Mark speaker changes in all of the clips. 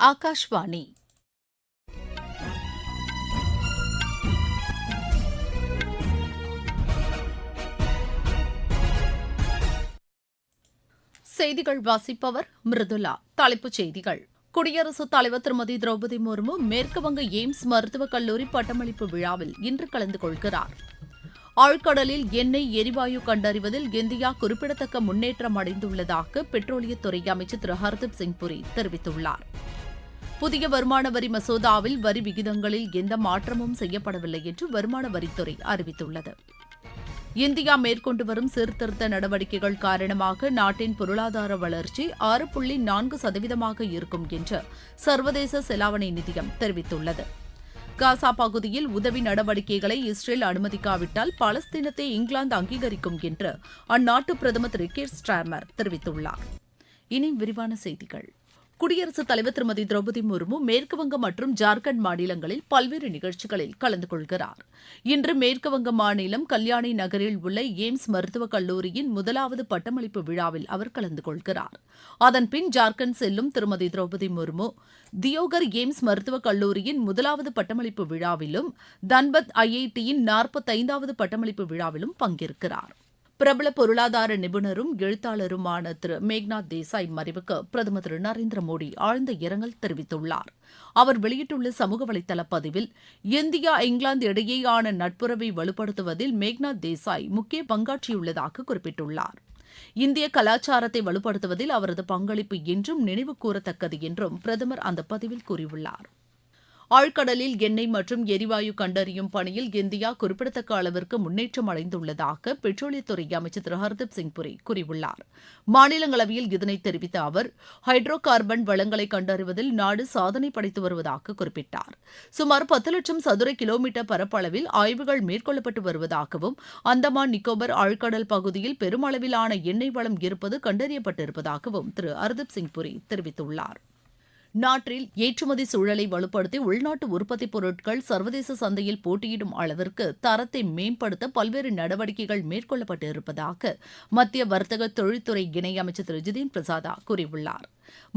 Speaker 1: ஆகாஷ்வாணி செய்திகள் வாசிப்பவர் மிருதுலா தலைப்புச் செய்திகள். குடியரசுத் தலைவர் திருமதி திரௌபதி முர்மு மேற்குவங்க எய்ம்ஸ் மருத்துவக் கல்லூரி பட்டமளிப்பு விழாவில் இன்று கலந்து கொள்கிறார். ஆழ்கடலில் எண்ணெய் எரிவாயு கண்டறிவதில் இந்தியா குறிப்பிடத்தக்க முன்னேற்றம் அடைந்துள்ளதாக பெட்ரோலியத்துறை அமைச்சர் திரு ஹர்தீப் சிங் புரி தெரிவித்துள்ளார். புதிய வருமான வரி மசோதாவில் வரி விகிதங்களில் எந்த மாற்றமும் செய்யப்படவில்லை என்று வருமான வரித்துறை அறிவித்துள்ளது. இந்தியா மேற்கொண்டு வரும் சீர்திருத்த நடவடிக்கைகள் காரணமாக நாட்டின் பொருளாதார வளர்ச்சி ஆறு புள்ளி நான்கு சதவீதமாக இருக்கும் என்று சர்வதேச செலாவணி நிதியம் தெரிவித்துள்ளது. காசா பகுதியில் உதவி நடவடிக்கைகளை இஸ்ரேல் அனுமதிக்காவிட்டால் பாலஸ்தீனத்தை இங்கிலாந்து அங்கீகரிக்கும் என்று அந்நாட்டு பிரதமர் திரு கீர் ஸ்டார்மர் தெரிவித்துள்ளார். இனி விரிவான செய்திகள். குடியரசுத் தலைவர் திருமதி திரௌபதி முர்மு மேற்குவங்கம் மற்றும் ஜார்க்கண்ட் மாநிலங்களில் பல்வேறு நிகழ்ச்சிகளில் கலந்து கொள்கிறார். இன்று மேற்குவங்க மாநிலம் கல்யாணி நகரில் உள்ள எய்ம்ஸ் மருத்துவக் கல்லூரியின் முதலாவது பட்டமளிப்பு விழாவில் அவர் கலந்து கொள்கிறார். அதன்பின் ஜார்க்கண்ட் செல்லும் திருமதி திரௌபதி முர்மு தியோகர் எய்ம்ஸ் மருத்துவக் கல்லூரியின் முதலாவது பட்டமளிப்பு விழாவிலும் தன்பத் ஐஐடியின் நாற்பத்தைந்தாவது பட்டமளிப்பு விழாவிலும் பங்கேற்கிறார். பிரபல பொருளாதார நிபுணரும் எழுத்தாளருமான திரு. மேக்நாத் தேசாய் மறைவுக்கு பிரதமர் திரு. நரேந்திர மோடி ஆழ்ந்த இரங்கல் தெரிவித்துள்ளார். அவர் வெளியிட்டுள்ள சமூக வலைதள பதிவில் இந்தியா இங்கிலாந்து இடையேயான நட்புறவை வலுப்படுத்துவதில் மேக்நாத் தேசாய் முக்கிய பங்காற்றியுள்ளதாக குறிப்பிட்டுள்ளார். இந்திய கலாச்சாரத்தை வலுப்படுத்துவதில் அவரது பங்களிப்பு என்றும் நினைவு கூறத்தக்கது என்றும் பிரதமர் அந்த பதிவில் கூறியுள்ளார். ஆழ்கடலில் எண்ணெய் மற்றும் எரிவாயு கண்டறியும் பணியில் இந்தியா குறிப்பிடத்தக்க அளவிற்கு முன்னேற்றம் அடைந்துள்ளதாக பெட்ரோலியத்துறை அமைச்சர் திரு. ஹர்தீப் சிங் புரி கூறியுள்ளார். மாநிலங்களவையில் இதனை தெரிவித்த அவர் ஹைட்ரோ கார்பன் வளங்களை கண்டறிவதில் நாடு சாதனை படைத்து வருவதாக குறிப்பிட்டார். சுமார் பத்து லட்சம் சதுர கிலோமீட்டர் பரப்பளவில் ஆய்வுகள் மேற்கொள்ளப்பட்டு வருவதாகவும் அந்தமான் நிக்கோபர் ஆழ்கடல் பகுதியில் பெருமளவிலான எண்ணெய் வளம் இருப்பது கண்டறியப்பட்டிருப்பதாகவும் திரு. ஹர்தீப் சிங் புரி தெரிவித்துள்ளார். நாட்டில் ஏற்றுமதி சூழலை வலுப்படுத்தி உள்நாட்டு உற்பத்திப் பொருட்கள் சர்வதேச சந்தையில் போட்டியிடும் அளவிற்கு தரத்தை மேம்படுத்த பல்வேறு நடவடிக்கைகள் மேற்கொள்ளப்பட்டு இருப்பதாக மத்திய வர்த்தக தொழில்துறை இணையமைச்சர் திரு. ஜிதேன் பிரசாதா கூறியுள்ளார்.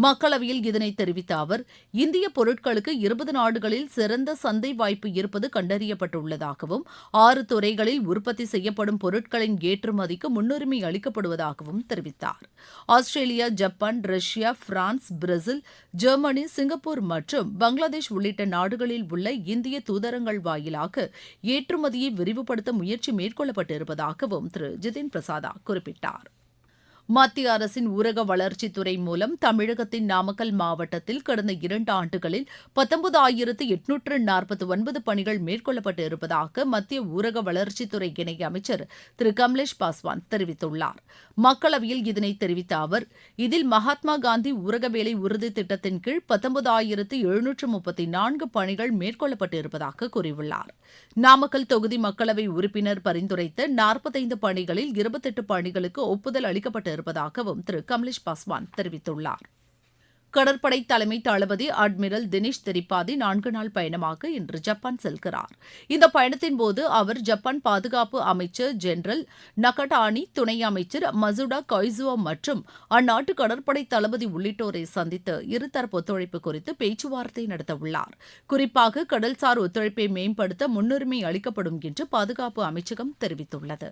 Speaker 1: மக்களவையில் இதனை தெரிவித்த அவர் இந்திய பொருட்களுக்கு இருபது நாடுகளில் சிறந்த சந்தை வாய்ப்பு இருப்பது கண்டறியப்பட்டுள்ளதாகவும் ஆறு துறைகளில் உற்பத்தி செய்யப்படும் பொருட்களின் ஏற்றுமதிக்கு முன்னுரிமை அளிக்கப்படுவதாகவும் தெரிவித்தார். Australia Japan Russia France Brazil Germany Singapore மற்றும் பங்களாதேஷ் உள்ளிட்ட நாடுகளில் உள்ள இந்திய தூதரங்கள் வாயிலாக ஏற்றுமதியை விரிவுபடுத்த முயற்சி மேற்கொள்ளப்பட்டிருப்பதாகவும் திரு. ஜிதின் பிரசாதா குறிப்பிட்டார். மத்திய அரசின் ஊரக வளர்ச்சித்துறை மூலம் தமிழகத்தின் நாமக்கல் மாவட்டத்தில் கடந்த இரண்டு ஆண்டுகளில் பத்தொன்பதாயிரத்து எட்நூற்று நாற்பத்தி ஒன்பது பணிகள் மேற்கொள்ளப்பட்டு இருப்பதாக மத்திய ஊரக வளர்ச்சித்துறை இணையமைச்சர் திரு கமலேஷ் பாஸ்வான் தெரிவித்துள்ளார். மக்களவையில் இதனை தெரிவித்த அவர் இதில் மகாத்மா காந்தி ஊரக வேலை உறுதி திட்டத்தின் கீழ் பத்தொன்பது ஆயிரத்து எழுநூற்று முப்பத்தி நான்கு பணிகள் மேற்கொள்ளப்பட்டு இருப்பதாக கூறியுள்ளார். நாமக்கல் தொகுதி மக்களவை உறுப்பினர் பரிந்துரைத்த நாற்பத்தைந்து பணிகளில் இருபத்தெட்டு பணிகளுக்கு ஒப்புதல் அளிக்கப்பட்டு இருப்பதாகவும் திரு கமலேஷ் பாஸ்வான் தெரிவித்துள்ளார். கடற்படை தலைமை தளபதி அட்மிரல் தினேஷ் திரிபாதி நான்கு நாள் பயணமாக இன்று ஜப்பான் செல்கிறார். இந்த பயணத்தின் போது அவர் ஜப்பான் பாதுகாப்பு அமைச்சர் ஜெனரல் நகடானி துணை அமைச்சர் மசுடா கொய்சுவா மற்றும் அந்நாட்டு கடற்படை தளபதி உள்ளிட்டோரை சந்தித்து இருதரப்பு ஒத்துழைப்பு குறித்து பேச்சுவார்த்தை நடத்தவுள்ளார். குறிப்பாக கடல்சார் ஒத்துழைப்பை மேம்படுத்த முன்னுரிமை அளிக்கப்படும் என்று பாதுகாப்பு அமைச்சகம் தெரிவித்துள்ளது.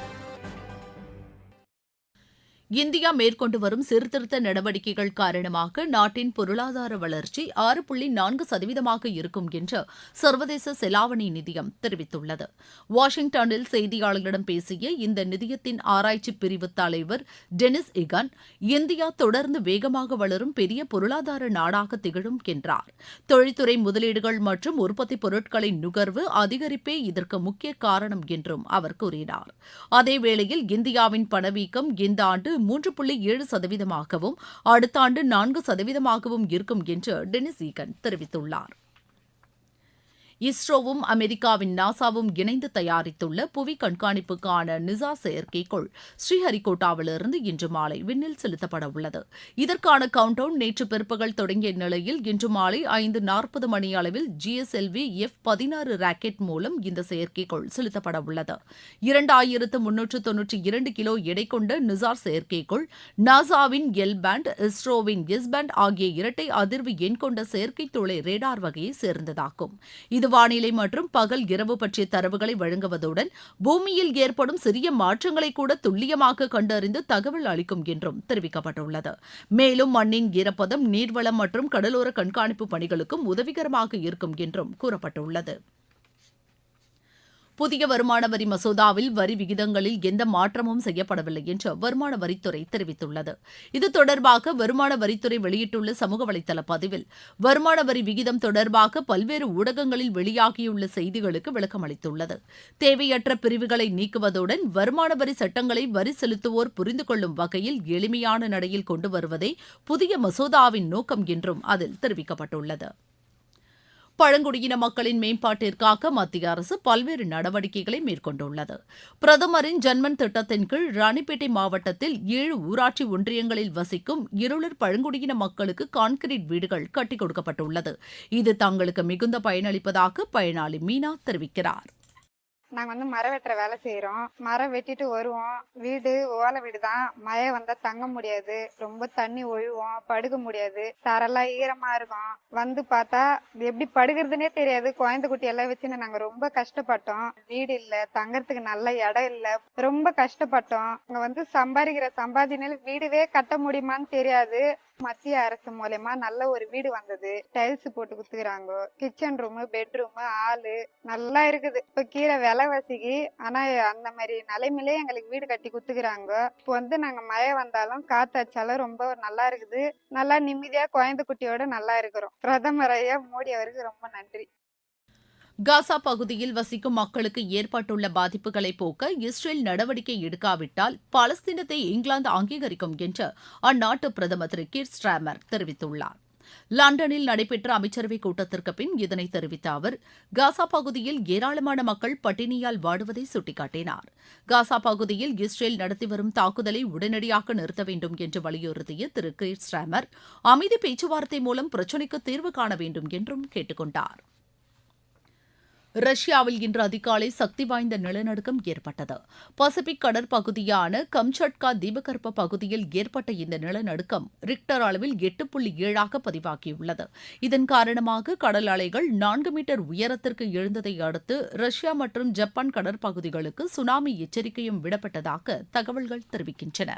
Speaker 1: இந்தியா மேற்கொண்டு வரும் சீர்திருத்த நடவடிக்கைகள் காரணமாக நாட்டின் பொருளாதார வளர்ச்சி ஆறு புள்ளி நான்கு சதவீதமாக இருக்கும் என்று சர்வதேச செலாவணி நிதியம் தெரிவித்துள்ளது. வாஷிங்டனில் செய்தியாளர்களிடம் பேசிய இந்த நிதியத்தின் ஆராய்ச்சி பிரிவு தலைவர் டெனிஸ் இகான் இந்தியா தொடர்ந்து வேகமாக வளரும் பெரிய பொருளாதார நாடாக திகழும் என்றார். தொழில்துறை முதலீடுகள் மற்றும் உற்பத்தி பொருட்களின் நுகர்வு அதிகரிப்பே இதற்கு முக்கிய காரணம் என்றும் அவர் கூறினார். அதேவேளையில் இந்தியாவின் பணவீக்கம் இந்த ஆண்டு மூன்று புள்ளி ஏழு சதவீதமாகவும் அடுத்த ஆண்டு நான்கு சதவீதமாகவும் இருக்கும் என்று டெனிஸ் ஈகன் தெரிவித்துள்ளார். இஸ்ரோவும் அமெரிக்காவின் நாசாவும் இணைந்து தயாரித்துள்ள புவி கண்காணிப்புக்கான நிசா செயற்கைக்கோள் ஸ்ரீஹரிகோட்டாவிலிருந்து இன்று மாலை விண்ணில் செலுத்தப்பட உள்ளது. இதற்கான கவுண்டவுன் நேற்று பிற்பகல் தொடங்கிய நிலையில் இன்று மாலை ஐந்து நாற்பது மணி அளவில் ஜிஎஸ்எல்வி எஃப் பதினாறு ராக்கெட் மூலம் இந்த செயற்கைக்கோள் செலுத்தப்பட உள்ளது. இரண்டாயிரத்து முன்னூற்று தொன்னூற்றி இரண்டு கிலோ எடை கொண்ட நிசார் செயற்கைக்கோள் நாசாவின் எல் பேண்ட் இஸ்ரோவின் எஸ் பேண்ட் ஆகிய இரட்டை அதிர்வு எண் கொண்ட செயற்கை துளை ரேடார் வகையை சேர்ந்ததாகும். இது வானிலை மற்றும் பகல் இரவு பற்றிய தரவுகளை வழங்குவதுடன் பூமியில் ஏற்படும் சிறிய மாற்றங்களை கூட துல்லியமாக கண்டறிந்து தகவல் அளிக்கும் என்றும் தெரிவிக்கப்பட்டுள்ளது. மேலும் மண்ணின் ஈரப்பதம் நீர்வளம் மற்றும் கடலோர கண்காணிப்பு பணிகளுக்கும் உதவிகரமாக இருக்கும் என்றும் கூறப்பட்டுள்ளது. புதிய வருமான வரி மசோதாவில் வரி விகிதங்களில் எந்த மாற்றமும் செய்யப்படவில்லை என்று வருமான வரித்துறை தெரிவித்துள்ளது. இது தொடர்பாக வருமான வரித்துறை வெளியிட்டுள்ள சமூக வலைதள பதிவில் வருமான வரி விகிதம் தொடர்பாக பல்வேறு ஊடகங்களில் வெளியாகியுள்ள செய்திகளுக்கு விளக்கம் அளித்துள்ளது தேவையற்ற பிரிவுகளை நீக்குவதுடன் வருமான வரி சட்டங்களை வரி செலுத்துவோர் புரிந்து கொள்ளும் வகையில் எளிமையான நடையில் கொண்டு வருவதே புதிய மசோதாவின் நோக்கம் என்றும் அதில் தெரிவிக்கப்பட்டுள்ளது. பழங்குடியின மக்களின் மேம்பாட்டிற்காக மத்திய அரசு பல்வேறு நடவடிக்கைகளை மேற்கொண்டுள்ளது. பிரதமரின் ஜன்மன் திட்டத்தின் கீழ் ராணிப்பேட்டை மாவட்டத்தில் ஏழு ஊராட்சி ஒன்றியங்களில் வசிக்கும் இருளர் பழங்குடியின மக்களுக்கு கான்கிரீட் வீடுகள் கட்டிக் கொடுக்கப்பட்டுள்ளது. இது தங்களுக்கு மிகுந்த பயனளிப்பதாக பயனாளி மீனா தெரிவிக்கிறார்.
Speaker 2: நாங்கள் வந்து மரம் வெட்டுற வேலை செய்கிறோம் மரம் வெட்டிட்டு வருவோம். வீடு ஓலை வீடு தான் மழை வந்தால் தங்க முடியாது. ரொம்ப தண்ணி ஒழுவோம். படுக்க முடியாது. தரெல்லாம் ஈரமாக இருக்கும். வந்து பார்த்தா எப்படி படுக்கிறதுனே தெரியாது. குழந்தை குட்டி எல்லாம் வச்சுன்னு நாங்கள் ரொம்ப கஷ்டப்பட்டோம். வீடு இல்லை. தங்கறதுக்கு நல்ல இடம் இல்லை. ரொம்ப கஷ்டப்பட்டோம். இங்கே வந்து சம்பாதிக்கிற சம்பாதினால வீடுவே கட்ட முடியுமான்னு தெரியாது. மத்திய அரசு மூலயமா நல்ல ஒரு வீடு வந்தது. டைல்ஸ் போட்டு குத்துக்கிறாங்க. கிச்சன் ரூமு பெட்ரூம் ஹாலு நல்லா இருக்குது. இப்ப கீழே விலைவாசிக்கு ஆனா அந்த மாதிரி நிலைமையிலே எங்களுக்கு வீடு கட்டி குத்துக்கிறாங்க. இப்போ வந்து நாங்க மழை வந்தாலும் காத்தாச்சாலும் ரொம்ப நல்லா இருக்குது. நல்லா நிம்மதியா குழந்தை குட்டியோட நல்லா இருக்கிறோம். பிரதமர் ஐயா மோடி அவருக்கு ரொம்ப நன்றி.
Speaker 1: காசா பகுதியில் வசிக்கும் மக்களுக்கு ஏற்பட்டுள்ள பாதிப்புகளை போக்க இஸ்ரேல் நடவடிக்கை எடுக்காவிட்டால் பாலஸ்தீனத்தை இங்கிலாந்து அங்கீகரிக்கும் என்று அந்நாட்டு பிரதமர் திரு கீர் ஸ்ட்ராமர் தெரிவித்துள்ளார். லண்டனில் நடைபெற்ற அமைச்சரவைக் கூட்டத்திற்கு பின் இதனை தெரிவித்த அவர் காசா பகுதியில் ஏராளமான மக்கள் பட்டினியால் வாடுவதை சுட்டிக்காட்டினார். காசா பகுதியில் இஸ்ரேல் நடத்தி வரும் தாக்குதலை உடனடியாக நிறுத்த வேண்டும் என்று வலியுறுத்திய திரு கீர் ஸ்ட்ராமர் அமைதி பேச்சுவார்த்தை மூலம் பிரச்சினைக்கு தீர்வு காண வேண்டும் என்றும் கேட்டுக்கொண்டாா் ரஷ்யாவில் இன்று அதிகாலை சக்தி வாய்ந்த நிலநடுக்கம் ஏற்பட்டது. பசிபிக் கடற்பகுதியான கம்சட்கா தீபகற்ப பகுதியில் ஏற்பட்ட இந்த நிலநடுக்கம் ரிக்டர் அளவில் எட்டு புள்ளி ஏழாக பதிவாகியுள்ளது. இதன் காரணமாக கடல் அலைகள் நான்கு மீட்டர் உயரத்திற்கு எழுந்ததை அடுத்து ரஷ்யா மற்றும் ஜப்பான் கடற்பகுதிகளுக்கு சுனாமி எச்சரிக்கையும் விடப்பட்டதாக தகவல்கள் தெரிவிக்கின்றன.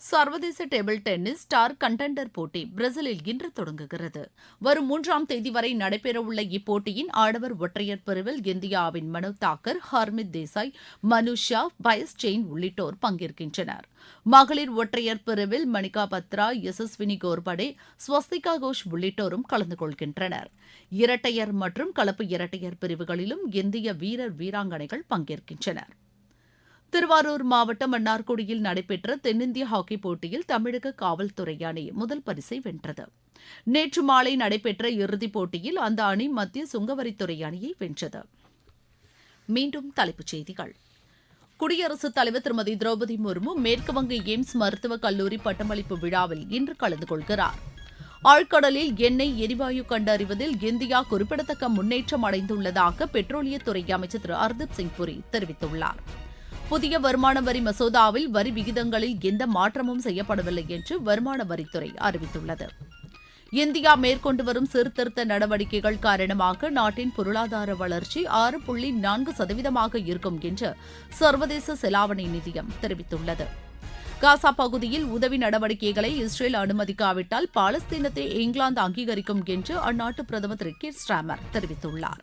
Speaker 1: சர்வதேச டேபிள் டென்னிஸ் ஸ்டார் கண்டெண்டர் போட்டி பிரேசிலில் இன்று தொடங்குகிறது. வரும் மூன்றாம் தேதி வரை நடைபெறவுள்ள இப்போட்டியின் ஆடவர் ஒற்றையர் பிரிவில் இந்தியாவின் மனு தாக்கர் ஹர்மித் தேசாய் மனுஷா பயஸ் செயின் உள்ளிட்டோர் பங்கேற்கின்றனர். மகளிர் ஒற்றையர் பிரிவில் மணிகா பத்ரா யசஸ்வினி கோர்படே ஸ்வஸ்திகா கோஷ் உள்ளிட்டோரும் கலந்து கொள்கின்றனர். இரட்டையர் மற்றும் கலப்பு இரட்டையர் பிரிவுகளிலும் இந்திய வீரர் வீராங்கனைகள் பங்கேற்கின்றனர். திருவாரூர் மாவட்டம் மன்னார்குடியில் நடைபெற்ற தென்னிந்திய ஹாக்கி போட்டியில் தமிழக காவல்துறை அணி முதல் பரிசை வென்றது. நேற்று மாலை நடைபெற்ற இறுதிப் போட்டியில் அந்த அணி மத்திய சுங்கவரித்துறை அணியை வென்றது. மீண்டும் தலைப்புச் செய்திகள். குடியரசுத் தலைவர் திருமதி திரௌபதி முர்மு மேற்குவங்க எய்ம்ஸ் மருத்துவக் கல்லூரி பட்டமளிப்பு விழாவில் இன்று கலந்து கொள்கிறார். ஆழ்கடலில் எண்ணெய் எரிவாயு கண்டறிவதில் இந்தியா குறிப்பிடத்தக்க முன்னேற்றம் அடைந்துள்ளதாக பெட்ரோலியத்துறை அமைச்சர் திரு ஹர்தீப் சிங் புரி தெரிவித்துள்ளார். புதிய வருமான வரி மசோதாவில் வரி விகிதங்களில் எந்த மாற்றமும் செய்யப்படவில்லை என்று வருமான வரித்துறை அறிவித்துள்ளது. இந்தியா மேற்கொண்டு வரும் சீர்திருத்த நடவடிக்கைகள் காரணமாக நாட்டின் பொருளாதார வளர்ச்சி ஆறு புள்ளி நான்கு சதவீதமாக இருக்கும் என்று சர்வதேச செலாவணி நிதியம் தெரிவித்துள்ளது. காசா பகுதியில் உதவி நடவடிக்கைகளை இஸ்ரேல் அனுமதிக்காவிட்டால் பாலஸ்தீனத்தை இங்கிலாந்து அங்கீகரிக்கும் என்று அந்நாட்டு பிரதமர் திரு கீர் ஸ்டாமர் தெரிவித்துள்ளார்.